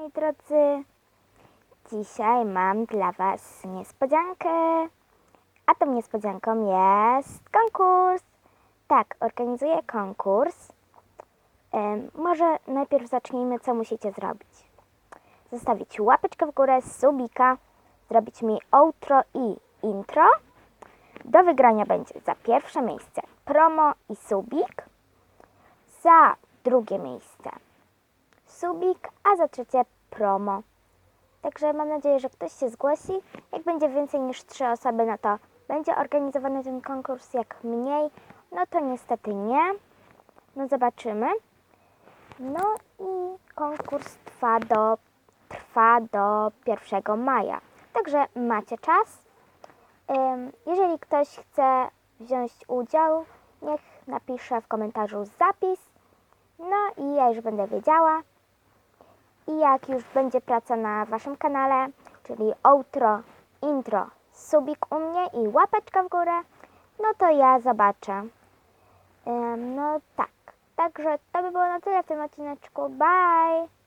moi drodzy. Dzisiaj mam dla Was niespodziankę. A tą niespodzianką jest konkurs. Tak, organizuję konkurs. Może najpierw zacznijmy, co musicie zrobić. Zostawić łapeczkę w górę, subika, zrobić mi outro i intro. Do wygrania będzie za pierwsze miejsce promo i subik, za drugie miejsce subik, a za trzecie promo. Także mam nadzieję, że ktoś się zgłosi. Jak będzie więcej niż trzy osoby, no to będzie organizowany ten konkurs. Jak mniej, no to niestety nie. No zobaczymy. No i konkurs trwa do, trwa do 1 maja. Także macie czas. Jeżeli ktoś chce wziąć udział, niech napisze w komentarzu zapis. No i ja już będę wiedziała. I jak już będzie praca na Waszym kanale, czyli outro, intro, subik u mnie i łapeczka w górę, no to ja zobaczę. No tak. Także to by było na tyle w tym odcineczku. Bye!